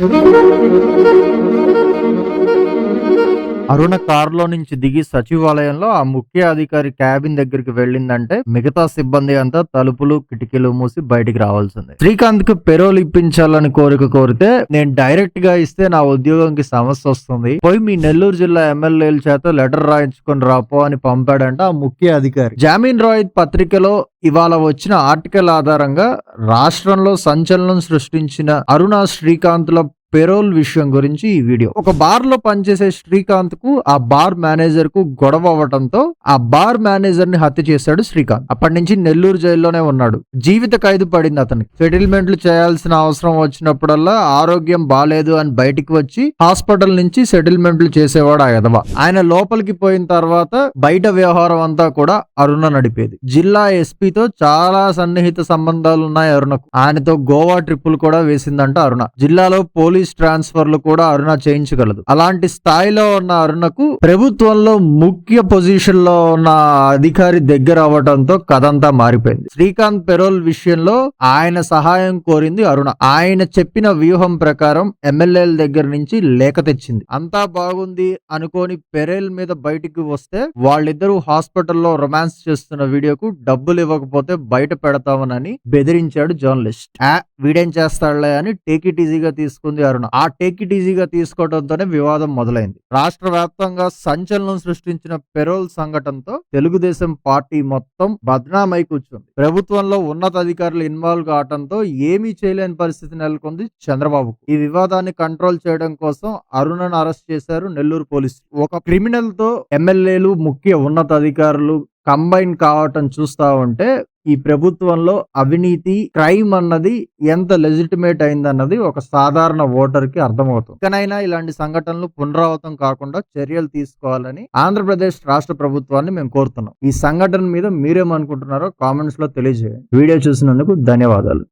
Müzik అరుణ కారులో నుంచి దిగి సచివాలయంలో ఆ ముఖ్య అధికారి క్యాబిన్ దగ్గరికి వెళ్ళిందంటే మిగతా సిబ్బంది అంతా తలుపులు కిటికీలు మూసి బయటికి రావాల్సిందే. శ్రీకాంత్కు పెరోల్ ఇప్పించాలని కోరిక కోరితే నేను డైరెక్ట్గా ఇస్తే నా ఉద్యోగంకి సమస్య వస్తుంది. పోయి మీ నెల్లూరు జిల్లా ఎమ్మెల్యేల చేత లెటర్ రాయించుకొని రాపో అని పంపాడంట ఆ ముఖ్య అధికారి. జామీన్ రాయ్ పత్రికలో ఇవాళ వచ్చిన ఆర్టికల్ ఆధారంగా రాష్ట్రంలో సంచలనం సృష్టించిన అరుణ శ్రీకాంత్ల పెరోల్ విషయం గురించి ఈ వీడియో. ఒక బార్లో పనిచేసే శ్రీకాంత్కు ఆ బార్ మేనేజర్కు గొడవ అవ్వడంతో ఆ బార్ మేనేజర్ని హత్య చేశాడు శ్రీకాంత్. అప్పటి నుంచి నెల్లూరు జైల్లోనే ఉన్నాడు. జీవిత ఖైదు పడింది అతనికి. సెటిల్మెంట్లు చేయాల్సిన అవసరం వచ్చినప్పుడల్లా ఆరోగ్యం బాగాలేదు అని బయటికి వచ్చి హాస్పిటల్ నుంచి సెటిల్మెంట్లు చేసేవాడు ఆ యదవ. ఆయన లోపలికి పోయిన తర్వాత బయట వ్యవహారం అంతా కూడా అరుణ నడిపేది. జిల్లా ఎస్పీతో చాలా సన్నిహిత సంబంధాలు ఉన్నాయి అరుణకు. ఆయనతో గోవా ట్రిప్పులు కూడా వేసిందంట అరుణ. జిల్లాలో పోలీస్ ట్రాన్స్ఫర్లు కూడా అరుణ చేయించగలదు. అలాంటి స్థాయిలో ఉన్న అరుణకు ప్రభుత్వంలో ముఖ్య పొజిషన్లో ఉన్న అధికారి దగ్గర అవ్వడంతో కథంతా మారిపోయింది. శ్రీకాంత్ పెరోల్ విషయంలో ఆయన సహాయం కోరింది అరుణ. ఆయన చెప్పిన వ్యూహం ప్రకారం ఎమ్మెల్యేల దగ్గర నుంచి లేఖ తెచ్చింది. అంతా బాగుంది అనుకోని పెరేల్ మీద బయటికి వస్తే వాళ్ళిద్దరూ హాస్పిటల్లో రొమాన్స్ చేస్తున్న వీడియోకు డబ్బులు ఇవ్వకపోతే బయట పెడతామనని బెదిరించాడు జర్నలిస్ట్. వీడేం చేస్తాడులే అని టేక్ ఇట్ ఈజీగా తీసుకుంది అరుణ ఆ టేక్ ఇట్ ఈజీగా తీసుకోవడంతోనే వివాదం మొదలైంది. రాష్ట్ర వ్యాప్తంగా సంచలనం సృష్టించిన పెరోల్ సంఘటనతో తెలుగుదేశం పార్టీ మొత్తం బద్నామై కూర్చుంది. ప్రభుత్వంలో ఉన్నతాధికారులు ఇన్వాల్వ్ కావడంతో ఏమీ చేయలేని పరిస్థితి నెలకొంది చంద్రబాబు ఈ వివాదాన్ని కంట్రోల్ చేయడం కోసం అరుణను అరెస్ట్ చేశారు నెల్లూరు పోలీసులు. ఒక క్రిమినల్తో ఎమ్మెల్యేలు ముఖ్య ఉన్నతాధికారులు కంబైన్ కావటం చూస్తా ఉంటే ఈ ప్రభుత్వంలో అవినీతి క్రైమ్ అన్నది ఎంత లెజిటిమేట్ అయిందన్నది ఒక సాధారణ ఓటర్కి అర్థమవుతుంది. ఇకనైనా ఇలాంటి సంఘటనలు పునరావృతం కాకుండా చర్యలు తీసుకోవాలని ఆంధ్రప్రదేశ్ రాష్ట్ర ప్రభుత్వాన్ని మేము కోరుతున్నాం. ఈ సంఘటన మీద మీరేమనుకుంటున్నారో కామెంట్స్లో తెలియజేయండి. వీడియో చూసినందుకు ధన్యవాదాలు.